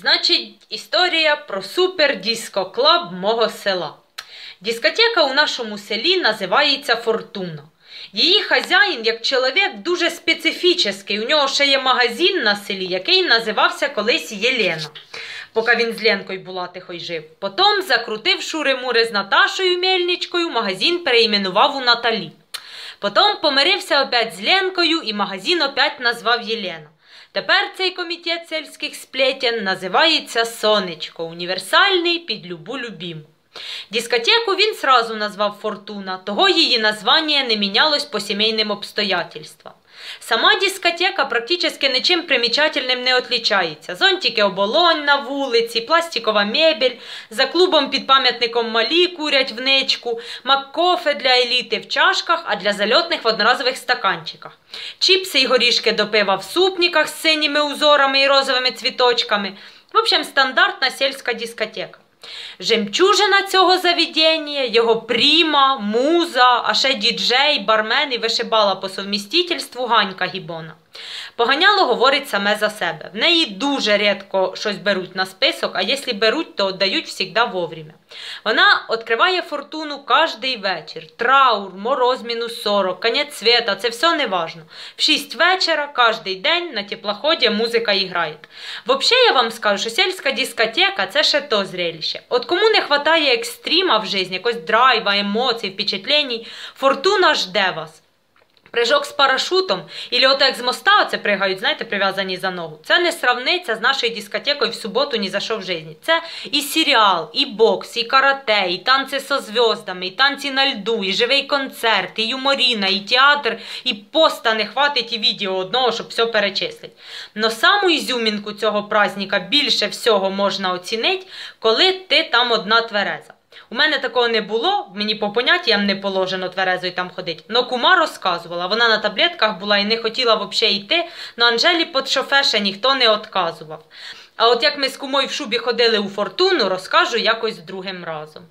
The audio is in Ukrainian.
Значить, історія про супер диско клаб мого села. Дискотека у нашому селі називається Фортуна. Її хазяїн, як чоловік, дуже специфічний. У нього ще є магазин на селі, який називався колись Єлена, поки він з Ленкою Булатихо й жив. Потім закрутив шури-мури з Наташою Мельничкою, магазин переіменував у Наталі. Потім помирився опять з Ленкою і магазин опять назвав Єлена. Тепер цей комітет сельських сплетен називається Сонечко, універсальний під любу любім. Дискотеку він сразу назвав Фортуна, того її названня не мінялось по сімейним обстоятельствам. Сама дискотека практично нічим примічательним не отлічається. Зонтики оболонь на вулиці, пластикова мебель, за клубом під пам'ятником малі курять в ничку, маккофе для еліти в чашках, а для зальотних в одноразових стаканчиках. Чіпси й горішки до пива в супниках з синіми узорами і розовими цвіточками. В общем, стандартна сільська дискотека. Жемчужина цього заведення, його пріма, муза, а ще діджей, бармен і вишибала по совмістительству Ганька Гібона. Поганяло говорить саме за себе. В неї дуже рідко щось беруть на список, а якщо беруть, то віддають завжди вовремя. Вона відкриває фортуну кожний вечір. Траур, мороз мінус 40, конець света, це все не важно. В 6 вечора, кожен день на теплоході музика грає. Взагалі, я вам скажу, що сільська дискотека це ще то зрелище. От кому не вистачає екстріма в житті, якось драйва, емоцій, впечатлень, фортуна жде вас. Прыжок з парашутом, і от як з моста це пригають, знаєте, прив'язані за ногу. Це не сравниться з нашою дискотекою в суботу ні за що в житті. Це і серіал, і бокс, і карате, і танці со зв'яздами, і танці на льду, і живий концерт, і юморіна, і театр, і поста не хватить і відео одного, щоб все перечислити. Но саму ізюмінку цього праздника більше всього можна оцінити, коли ти там одна твереза. У мене такого не було, мені по поняттям не положено тверезою там ходити. Но кума розказувала, вона на таблетках була і не хотіла взагалі йти, но Анжелі під шофеше ніхто не відказував. А от як ми з кумою в шубі ходили у фортуну, розкажу якось другим разом.